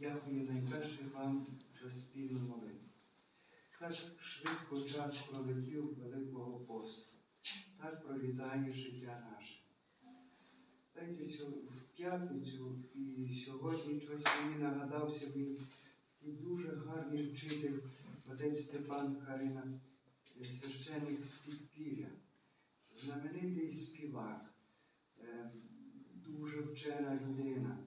Дякую найперше вам за спільну молитву. Так швидко час пролетів Великого посту. Так пролітає життя наше. Знаєте, в п'ятницю і сьогодні щось мені нагадався мій такий дуже гарний вчитель, отець Степан Харина, священник з підпілля, знаменитий співак, е, дуже вчена людина.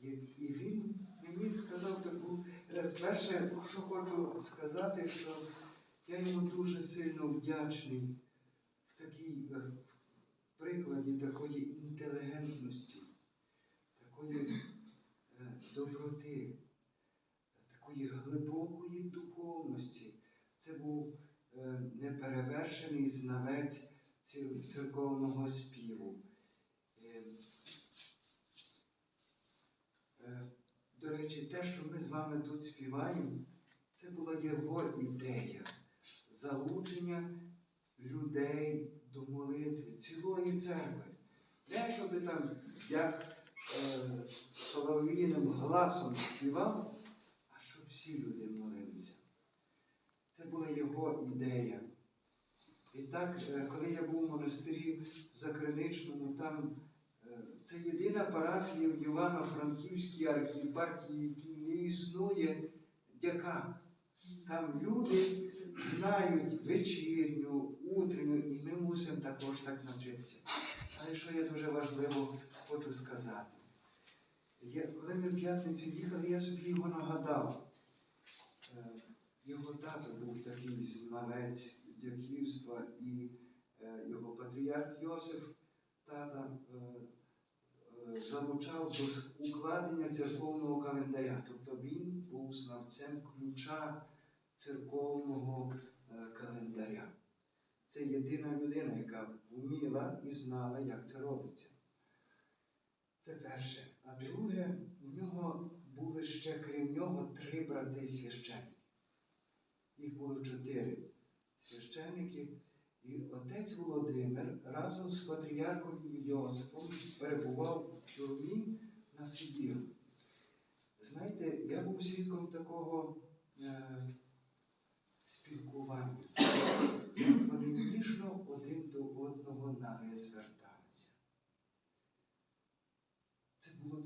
І, він мені сказав таку, е, перше, що хочу сказати, що я йому дуже сильно вдячний в такій е, прикладі такої інтелігентності, такої е, доброти, такої глибокої духовності. Це був неперевершений знавець церковного співу. Е, Е, До речі, те, що ми з вами тут співаємо, це була його ідея залучення людей до молитви, цілої церкви. Не щоб там як е, солов'їним гласом співав, а щоб всі люди молилися. Це була його ідея. І так, е, коли я був в монастирі в Закриничному, там це єдина парафія в Івано-Франківській архієпархії, якій не існує дяка. Там люди знають вечірню, утренню, і ми мусимо також так навчитися. Але що я дуже важливо хочу сказати. Я, коли ми в п'ятницю їхали, я собі його нагадав. Е, Його тато був такий знавець дяківства і е, його патріарх Йосиф тата е, е, залучав до укладення церковного календаря. Тобто він був знавцем ключа церковного е, календаря. Це єдина людина, яка вміла і знала, як це робиться. Це перше. А друге, у нього були ще крім нього три брати священники. Їх було чотири священники. І отець Володимир разом з патріархом Йосифом перебував в тюрмі на Сибіру. Знаєте, я був свідком такого е, спілкування. Вони ніжно один до одного ви зверталися. Це було.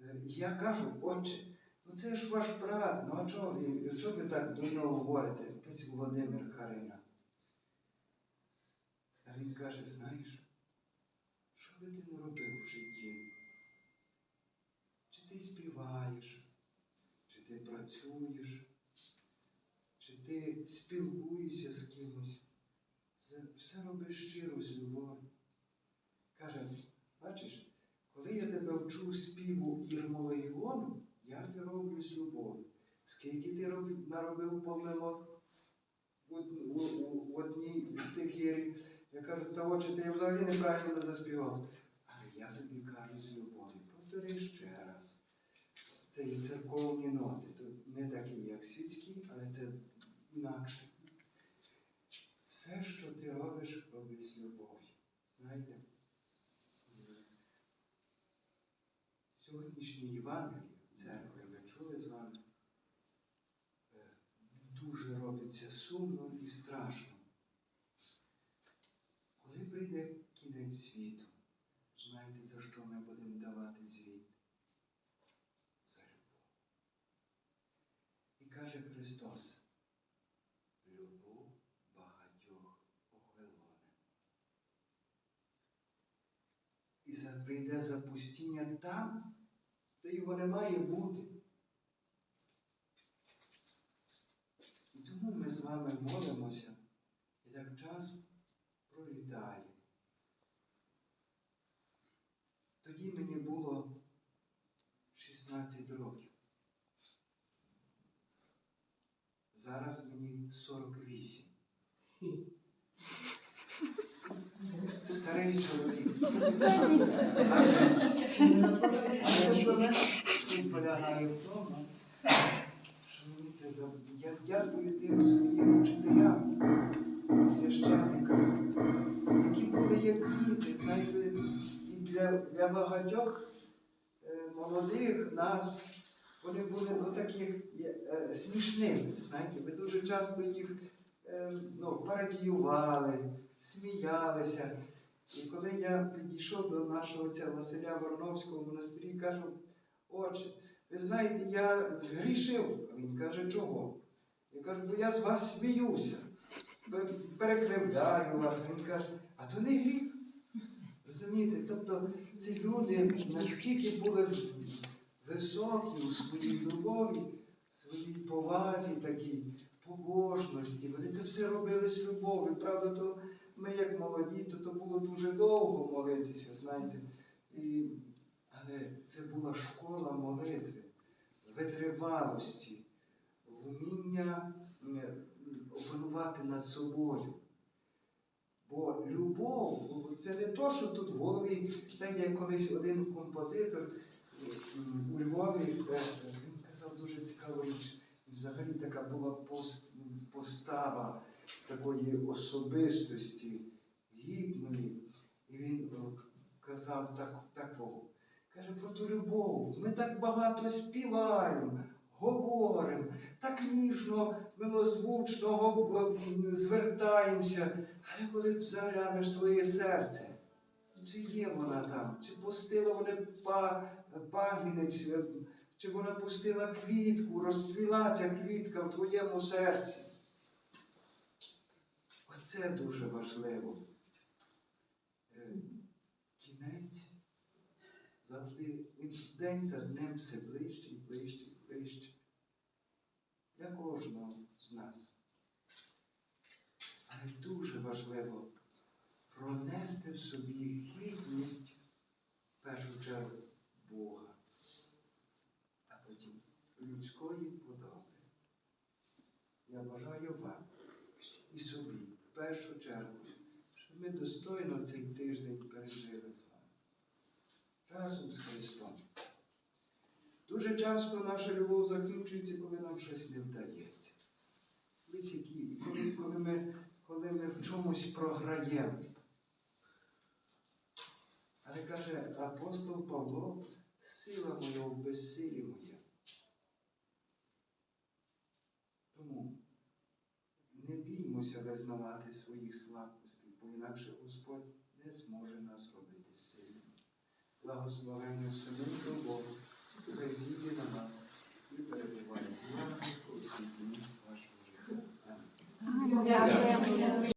е, Я кажу, отче, ну це ж ваш брат, ну а чого ви, що ви так до нього говорите? Отець Володимир Харина. Він каже, знаєш, що би ти не робив в житті? Чи ти співаєш, чи ти працюєш, чи ти спілкуєшся з кимось? Все, робиш щиро з любов'ю. Каже, бачиш, коли я тебе вчу співу Ірмолегіону, я це роблю з любов'ю. Скільки ти роб- наробив помилок в, од- у- у- одній з тих єрів, я кажу, та отче, ти взагалі неправильно заспівав. Але я тобі кажу з любов'ю. Повтори ще раз. Це є церковні ноти. Тут не такі, як світські, але це інакше. Все, що ти робиш, роби з любов'ю. Знаєте, сьогоднішній Євангелії церкви, ви чули з вами, е, дуже робиться сумно і страшно. Прийде кінець світу, знаєте, за що ми будемо давати звіт? За любов. І каже Христос, любов багатьох охвилоне. І прийде запустіння там, де його не має бути. І тому ми з вами молимося, і так час пролітає. Тоді мені було 16 років. Зараз мені 48. Старий чоловік. Але суть полягає в тому, що мені це. Я дякую тим своїм вчителям, священникам, які були як діти, знаєте, і для, для багатьох е, молодих нас, вони були ну, такі е, смішними. Знаєте, ми дуже часто їх е, ну, пародіювали, сміялися. І коли я підійшов до нашого отця Василя Вороновського в монастирі, кажу, отче, ви знаєте, я згрішив. А він каже, чого? Я кажу, бо я з вас сміюся, перекривляю вас. Він каже, а то не гріх. Розумієте? Тобто ці люди наскільки були високі у своїй любові, своїй повазі такій, побожності. Вони це все робили з любов'ю. Правда, то ми, як молоді, то, то було дуже довго молитися, знаєте. І, але це була школа молитви, витривалості, вміння опанувати над собою. Бо любов це не то, що тут в голові, знаєте, як колись один композитор у Львові е, він казав дуже цікаву річ. Взагалі така була постава такої особистості, гідної. І він казав так, такого. Каже про ту любов. Ми так багато співаємо, говоримо, так ніжно, милозвучно звертаємося. Але коли заглянеш своє серце, чи є вона там, чи пустила вона па, пагінець, е, чи вона пустила квітку, розцвіла ця квітка в твоєму серці. Оце дуже важливо. Е, Кінець завжди він день за днем все ближче і ближче і ближче. Для кожного з нас. Але дуже важливо пронести в собі гідність в першу чергу Бога, а потім людської подоби. Я бажаю вам і собі в першу чергу, щоб ми достойно цей тиждень пережили з вами. Разом з Христом. Дуже часто наша любов закінчується, коли нам щось не вдається. Які, коли, коли, ми, коли ми в чомусь програємо. Але каже апостол Павло, сила моя в безсилі моя. Тому не біймося визнавати своїх слабкостей, бо інакше Господь не зможе нас робити сильними. Благословення самим Богу, зійде на нас і перебуває з вами у всі дні вашого життя. Амінь.